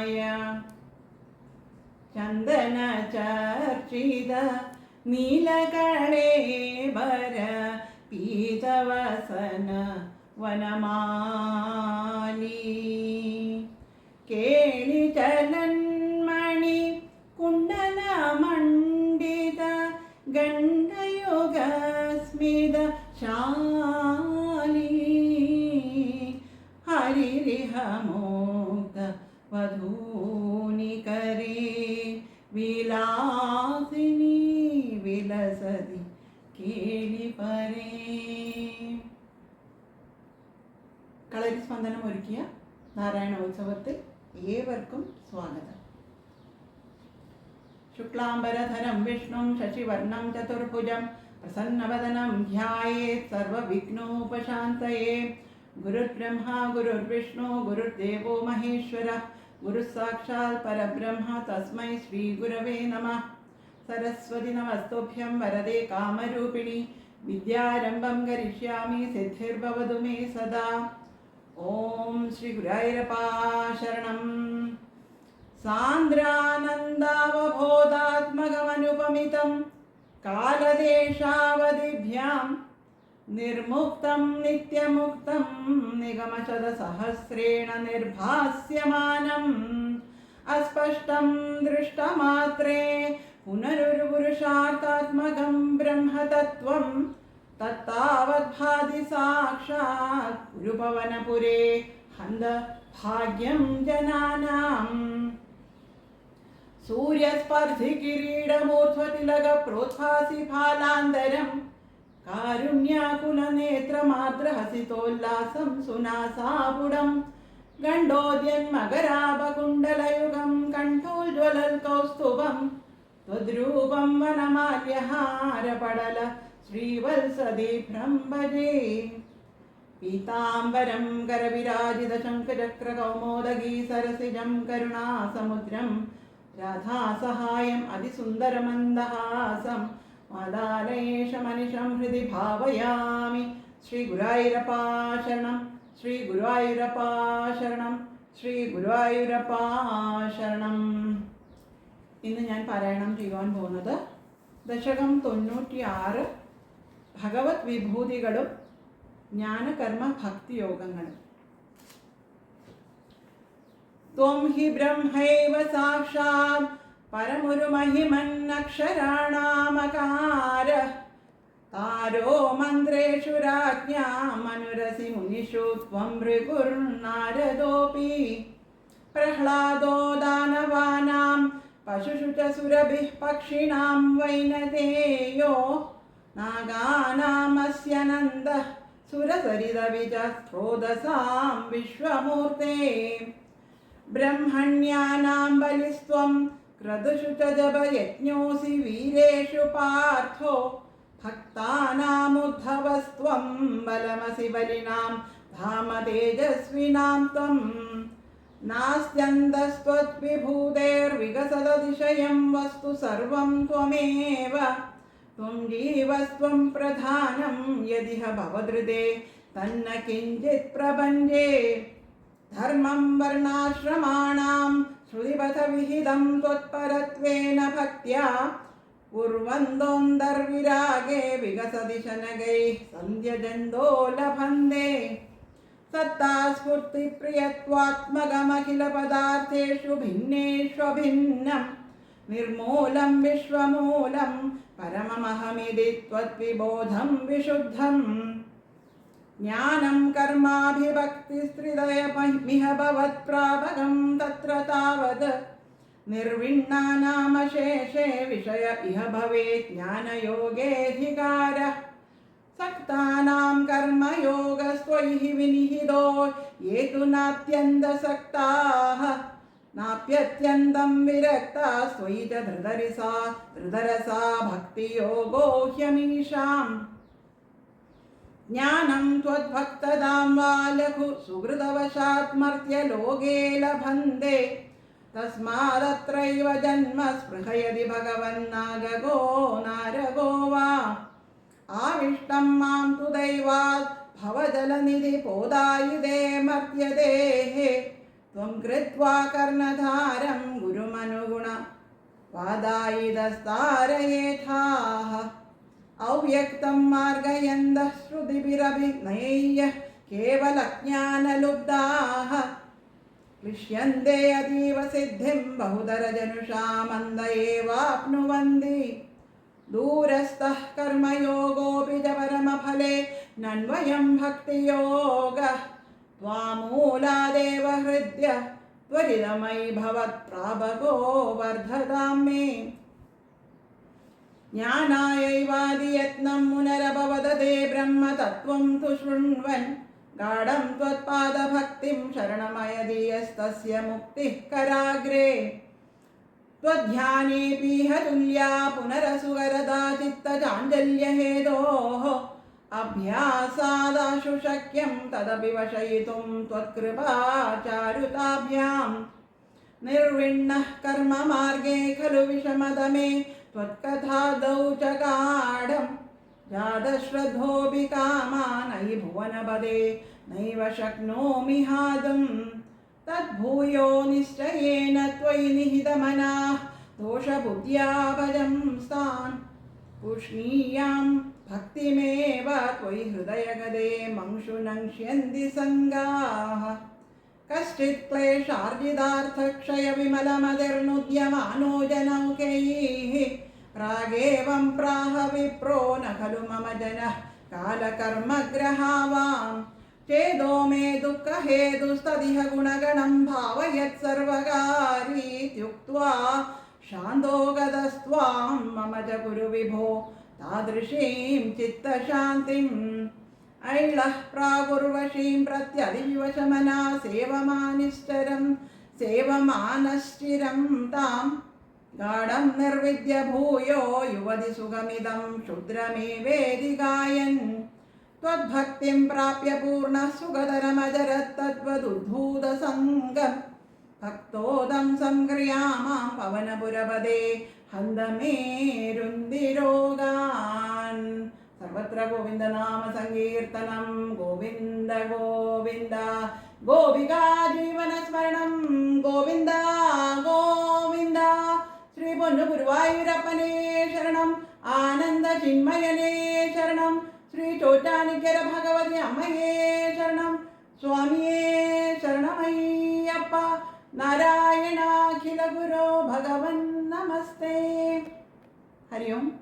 നാരായണായ ചന്ദന ചർച്ചിത നീലകളേബര പീതവസന വനമാലി. കേളി ചലന്മണി വിലാസിനി വിലസതി കേളി പരേ കളരി സ്പന്ദനം ഒരുക്കിയ നാരായണോത്സവത്തിൽ ഏവർക്കും സ്വാഗതം ശുക്ലാംബരധരം വിഷ്ണും ശശിവർണം ചതുർഭുജം പ്രസന്നവദനം ധ്യായേത് സർവവിഘ്നോപശാന്തയേ ഗുരുർബ്രഹ്മ ഗുരുർവിഷ്ണു ഗുരുർദേവോ മഹേശ്വര गुरुसाक्षात् परब्रह्म तस्मै श्रीगुरवे नमः। सरस्वति नमस्तुभ्यं वरदे कामरूपिणि। विद्यारम्भं करिष्यामि, सिद्धिर्भवतु मे सदा। ॐ श्रीगुरैरपा शरणम्। सान्द्रानन्दावबोधात्मकमनुपमितं। कालदेशावधिभ्यां ശരണം സാന്ദ്രാനന്ദാവബോധാത്മകമനുപമിതം കാലദേശാവധിഭ്യാം നിർമുക്തം നിത്യമുക്തം നിഗമശതസഹസ്രേണ നിർഭാസ്യമാനം. അസ്പഷ്ടം ദൃഷ്ടമാത്രേ പുനരൊരു പുരുഷാർത്ഥാത്മകം ബ്രഹ്മതത്വം. തത്താവദ്ഭാതി സാക്ഷാത് ഗുരുപവനപുരേ ഹന്ത കാരുണ്യാകുലനേത്രമാത്രഹസിതോല്ലാസം സുനാസാപുടം. ഗണ്ഡോദ്യന്മകരാപകുണ്ടലയുഗം കണ്ഠോജ്വലൽ കൗസ്തുഭം. ത്വദ്രൂപം വനമാല്യഹാരപടല ശ്രീവത്സദീഭ്രം ഭജേ പീതാംബരം കരവിരാജിത ശംഖചക്രകൗമോദഗീ സരസിജം കരുണാസമുദ്രം. രാധാസഹായം അതിസുന്ദരമന്ദഹാസം മാതാനേഷ മനുഷം ഹൃദി ഭാവയാമി. ശ്രീ ഗുരുവായൂരപ്പാശരണം ശ്രീ ഗുരുവായൂരപ്പാശരണം ശ്രീ ഗുരുവായൂരപ്പാശരണം. ഇന്ന് ഞാൻ പാരായണം ചെയ്യുവാൻ പോകുന്നത് ദശകം തൊണ്ണൂറ്റിയാറ് ഭഗവത് വിഭൂതികളും ജ്ഞാനകർമ്മ ഭക്തിയോഗങ്ങളും ത്വം ഹി ബ്രഹ്മൈവ സാക്ഷാത് परमुरुमहिमन्नक्षराणामकार तारो मन्त्रेषु राज्ञामनुरसि मुनिषु त्वं भृगुर्नारदोऽपि प्रह्लादो दानवानां पशुषु च सुरभिः पक्षिणां वैनतेयो नागानामस्य नन्दः सुरसरिदविजस्रोदसां विश्वमूर्ते ब्रह्मण्यानां बलिस्त्वं क्रतुषु च जपयज्ञोऽसि वीरेषु पार्थो भक्तानामुद्धवस्त्वं बलमसि बलिनां धाम तेजस्विनां त्वं नास्त्यन्तस्त्वद्विभूतेर्विकसदतिशयं वस्तु सर्वं त्वमेव त्वं जीवस्त्वं प्रधानं यदिह भवदृदे तन्न किञ्चित् प्रपञ्चे धर्मं वर्णाश्रमाणां श्रुतिपथविहितं त्वत्परत्वेन भक्त्या कुर्वन्तोन्दर्विरागे विकसति शनगैः सन्ध्यजन्दो लभन्ते सत्ता स्फूर्तिप्रियत्वात्मगमखिलपदार्थेषु भिन्नेष्वभिन्नं निर्मूलं विश्वमूलं परममहमिति त्वद्विबोधं विशुद्धम् ज्ञानं कर्माभिभक्तिस्त्रिदयमिह भवत्प्रापकं तत्र तावत् निर्विण्णानामशेषे विषय इह भवेत् ज्ञानयोगेऽधिकारः सक्तानां कर्मयोगस्त्वयि विनिहितो ये तु नात्यन्तसक्ताः नाप्यत्यन्तं विरक्ता त्वयि च धृतरिसा धृतरसा भक्तियोगो ह्यमीषाम् ज्ञानं त्वद्भक्तदां वा लघु सुहृदवशात् मर्त्यलोके लभन्ते तस्मादत्रैव जन्म स्पृहयति भगवन्नागगो नारगो वा आविष्टं मां तु दैवात् भवजलनिधिपोदायुधे मर्त्यदेः त्वं कृत्वा कर्णधारं गुरुमनुगुण वादायुधस्तारयेथाः अव्यक्तं मार्गयन्दः श्रुतिभिरभिनय्य केवलज्ञानलुब्धाः। क्लिश्यन्ते अतीव सिद्धिं बहुधरजनुषा मन्द एवाप्नुवन्ति। दूरस्थः कर्मयोगोऽपि च परमफले नन्वयं भक्तियोगः। त्वामूलादेव हृद्य त्वरितमयि भवत्प्रापको वर्धतां मे। ज्ञानायैवादियत्नं मुनरभवदते ब्रह्मतत्त्वं तु शृण्वन् गाढं त्वत्पादभक्तिं शरणमयदीयस्तस्य मुक्तिः कराग्रे। त्वध्यानेऽपीह तुल्या पुनरसुगरदा चित्तचाञ्चल्यहेतोः अभ्यासादाशु शक्यं तदपि वशयितुं त्वत्कृपाचारुताभ्यां। निर्विण्णः कर्ममार्गे खलु विषमदमे त्वत्कथादौ च गाढं जातश्रद्धोऽपि कामानयि भुवनपदे नैव शक्नोमि हातुम् तद्भूयो निश्चयेन त्वयि निहितमनाः दोषबुद्ध्या भजं स्थान्। पुष्णीयां भक्तिमेव त्वयि हृदयगदे मङ्क्षु नङ्क्ष्यन्ति सङ्गाः। कश्चित् क्लेशार्जितार्थक्षयविमलमतिर्नुद्यमानो जनौकैः प्रागेवं प्राह विप्रो न खलु मम जनः कालकर्मग्रहावाम् चेदो मे दुःखहेतुस्तदिह गुणगणं भावयत् सर्वकारीत्युक्त्वा शान्तो गतस्त्वां मम च कुरु विभो तादृशीं चित्तशान्तिम् ऐलः प्रागुर्वशीं प्रत्यधिविवशमना सेवमानिश्चरं सेवमानश्चिरं तां गाढं निर्विद्य भूयो युवति सुगमिदं क्षुद्रमेवेदि गायन् त्वद्भक्तिं प्राप्य पूर्णः सुगतरमजरत्तद्वदुद्भूतसङ्गम् भक्तोदं सङ्क्रियामां पवनपुरपदे సర్వత్ర గోవింద నామ సంకీర్తనం. గోవింద గోవింద. గోపికా జీవన స్మరణం. గోవింద గోవింద. శ్రీ పొన్ను గురువాయూరప్పనే శరణం. ఆనంద చిన్మయనే శరణం. శ్రీ చోటానికర భగవతి అమ్మయే శరణం. స్వామియే శరణమయ్యప్ప. నారాయణాఖిల గురో భగవన్ నమస్తే. हरि ओम